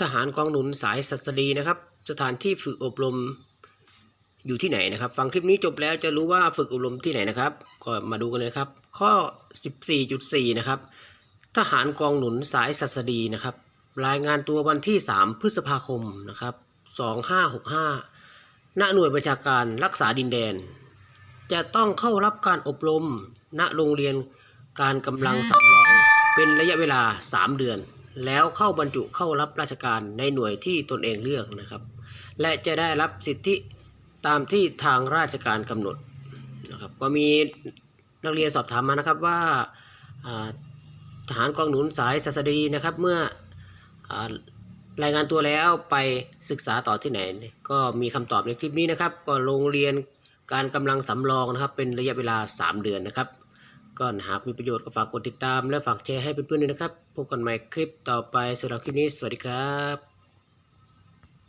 ทหารกองหนุนสายสัสดีนะครับ สถานที่ฝึกอบรมอยู่ที่ไหนนะครับ ฟังคลิปนี้จบแล้วจะรู้ว่าฝึกอบรมที่ไหนนะครับ ก็มาดูกันเลยครับ ข้อ 14.4 นะครับ ทหารกองหนุนสายสัสดีนะครับ รายงานตัววันที่ 3 พฤษภาคมนะครับ 2565 ณ หน่วยบัญชาการรักษาดินแดน จะต้องเข้ารับการอบรม ณ โรงเรียนการกำลังสำรอง เป็นระยะเวลา 3 เดือน แล้วเข้าบรรจุเข้ารับราชการในหน่วยที่ตนเองเลือกนะครับ และจะได้รับสิทธิตามที่ทางราชการกำหนดนะครับก็มีนักเรียนสอบถามมานะครับว่าทหารกองหนุนสายสัสดีนะครับเมื่ออรายงานตัวแล้วไปศึกษาต่อที่ไหน ก็มีคำตอบในคลิปนี้นะครับ ก็โรงเรียนการกำลังสำรองนะครับเป็นระยะเวลา 3 เดือนนะครับ ก็หากมีประโยชน์ก็ฝากกดติดตาม และฝากแชร์ให้เพื่อนๆด้วยนะครับ พบกันใหม่คลิปต่อไปสำหรับคลิปนี้สวัสดีครับ